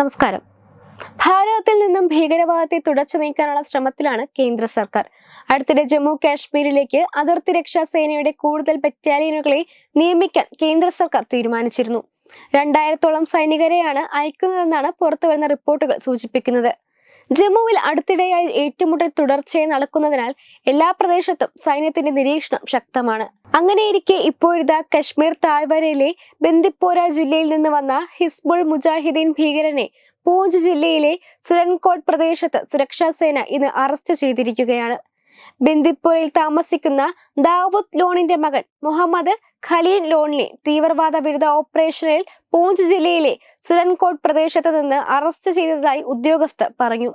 നമസ്കാരം. ഭാരതത്തിൽ നിന്നും ഭീകരവാദത്തെ തുടച്ചു നീക്കാനുള്ള ശ്രമത്തിലാണ് കേന്ദ്ര സർക്കാർ. അടുത്തിടെ ജമ്മു കാശ്മീരിലേക്ക് അതിർത്തി രക്ഷാ സേനയുടെ കൂടുതൽ ബറ്റാലിയനുകളെ നിയമിക്കാൻ കേന്ദ്ര സർക്കാർ തീരുമാനിച്ചിരുന്നു. രണ്ടായിരത്തോളം സൈനികരെയാണ് അയക്കുന്നതെന്നാണ് പുറത്തുവരുന്ന റിപ്പോർട്ടുകൾ സൂചിപ്പിക്കുന്നത്. ജമ്മുവിൽ അടുത്തിടെയായി ഏറ്റുമുട്ടൽ തുടർച്ചയായി നടക്കുന്നതിനാൽ എല്ലാ പ്രദേശത്തും സൈന്യത്തിന്റെ നിരീക്ഷണം ശക്തമാണ്. അങ്ങനെയിരിക്കെ ഇപ്പോഴിതാ കശ്മീർ താഴ്വരയിലെ ബന്ദിപ്പോര ജില്ലയിൽ നിന്ന് വന്ന ഹിസ്ബുൾ മുജാഹിദീൻ ഭീകരനെ പൂഞ്ച് ജില്ലയിലെ സുരൻകോട്ട് പ്രദേശത്ത് സുരക്ഷാ സേന ഇന്ന് അറസ്റ്റ് ചെയ്തിരിക്കുകയാണ്. ബന്ദിപ്പൂരിൽ താമസിക്കുന്ന ദാവൂദ് ലോണിന്റെ മകൻ മുഹമ്മദ് ഖലീൽ ലോണിനെ തീവ്രവാദ വിരുദ്ധ ഓപ്പറേഷനിൽ പൂഞ്ച് ജില്ലയിലെ സുരൻകോട്ട് പ്രദേശത്ത് നിന്ന് അറസ്റ്റ് ചെയ്തതായി ഉദ്യോഗസ്ഥർ പറഞ്ഞു.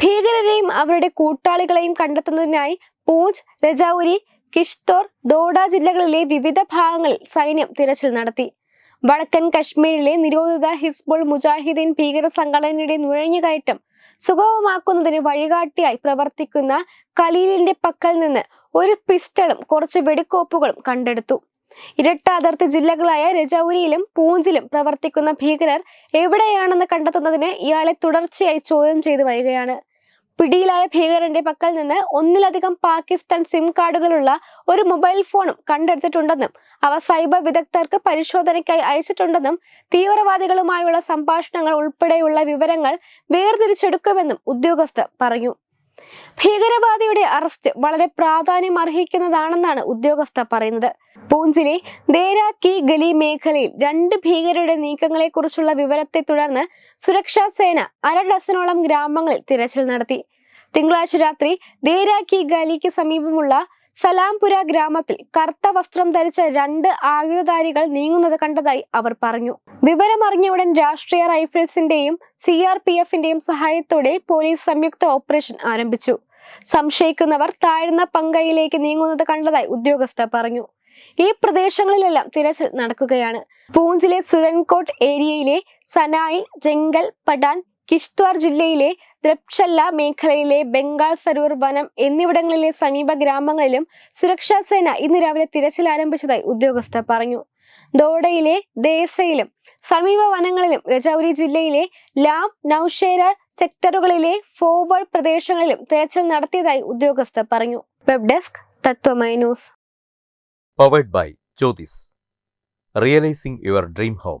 ഭീകരരെയും അവരുടെ കൂട്ടാളികളെയും കണ്ടെത്തുന്നതിനായി പൂഞ്ച് രജൌരി കിഷ്തോർ ദോഡ ജില്ലകളിലെ വിവിധ ഭാഗങ്ങളിൽ സൈന്യം തിരച്ചിൽ നടത്തി. വടക്കൻ കശ്മീരിലെ നിരോധിത ഹിസ്ബുൾ മുജാഹിദീൻ ഭീകര സംഘടനയുടെ നുഴഞ്ഞുകയറ്റം സുഗമമാക്കുന്നതിന് വഴികാട്ടിയായി പ്രവർത്തിക്കുന്ന കലീലിന്റെ പക്കൽ നിന്ന് ഒരു പിസ്റ്റളും കുറച്ച് വെടിക്കോപ്പുകളും കണ്ടെടുത്തു. ഇരട്ട അതിർത്തി ജില്ലകളായ രജൌരിയിലും പൂഞ്ചിലും പ്രവർത്തിക്കുന്ന ഭീകരർ എവിടെയാണെന്ന് കണ്ടെത്തുന്നതിന് ഇയാളെ തുടർച്ചയായി ചോദ്യം ചെയ്തു വരികയാണ്. പിടിയിലായ ഭീകരന്റെ പക്കൽ നിന്ന് ഒന്നിലധികം പാകിസ്ഥാൻ സിം കാർഡുകളുള്ള ഒരു മൊബൈൽ ഫോണും കണ്ടെടുത്തിട്ടുണ്ടെന്നും അവ സൈബർ വിദഗ്ധർക്ക് പരിശോധനയ്ക്കായി അയച്ചിട്ടുണ്ടെന്നും തീവ്രവാദികളുമായുള്ള സംഭാഷണങ്ങൾ ഉൾപ്പെടെയുള്ള വിവരങ്ങൾ വേർതിരിച്ചെടുക്കുമെന്നും ഉദ്യോഗസ്ഥർ പറഞ്ഞു. ഭീകരവാദിയുടെ അറസ്റ്റ് വളരെ പ്രാധാന്യം അർഹിക്കുന്നതാണെന്നാണ് ഉദ്യോഗസ്ഥ പറയുന്നത്. പൂഞ്ചിലെ ദേരാ കി ഗലി മേഖലയിൽ രണ്ട് ഭീകരരുടെ നീക്കങ്ങളെ കുറിച്ചുള്ള വിവരത്തെ തുടർന്ന് സുരക്ഷാ സേന അര ഡസനോളം ഗ്രാമങ്ങളിൽ തിരച്ചിൽ നടത്തി. തിങ്കളാഴ്ച രാത്രി ദേരാ കി ഗലിക്ക് സമീപമുള്ള സലാംപുര ഗ്രാമത്തിൽ കറുത്ത വസ്ത്രം ധരിച്ച രണ്ട് ആയുധധാരികൾ നീങ്ങുന്നത് കണ്ടതായി അവർ പറഞ്ഞു. വിവരമറിഞ്ഞ ഉടൻ രാഷ്ട്രീയ റൈഫിൾസിന്റെയും സി ആർ പി എഫിന്റെയും സഹായത്തോടെ പോലീസ് സംയുക്ത ഓപ്പറേഷൻ ആരംഭിച്ചു. സംശയിക്കുന്നവർ താഴ്ന്ന പങ്കയിലേക്ക് നീങ്ങുന്നത് കണ്ടതായി ഉദ്യോഗസ്ഥർ പറഞ്ഞു. ഈ പ്രദേശങ്ങളിലെല്ലാം തിരച്ചിൽ നടക്കുകയാണ്. പൂഞ്ചിലെ സുരൻകോട്ട് ഏരിയയിലെ സനായി ജംഗൽ പടാൻ കിഷ്ത്വാർ ജില്ലയിലെ ദ്രപ്ഷല്ല മേഖലയിലെ ബംഗാൾ സരൂർ വനം എന്നിവിടങ്ങളിലെ സമീപ ഗ്രാമങ്ങളിലും സുരക്ഷാ സേന ഇന്ന് രാവിലെ തിരച്ചിൽ ആരംഭിച്ചതായി ഉദ്യോഗസ്ഥർ പറഞ്ഞു. ദോഡയിലെ ദേശയിലും സമീപ വനങ്ങളിലും രജൌരി ജില്ലയിലെ ലാം നൌഷേര സെക്ടറുകളിലെ ഫോർവേഡ് പ്രദേശങ്ങളിലും തിരച്ചിൽ നടത്തിയതായി ഉദ്യോഗസ്ഥർ പറഞ്ഞു. Web desk Tatwamayi news. Powered by Jyothis realising your dream home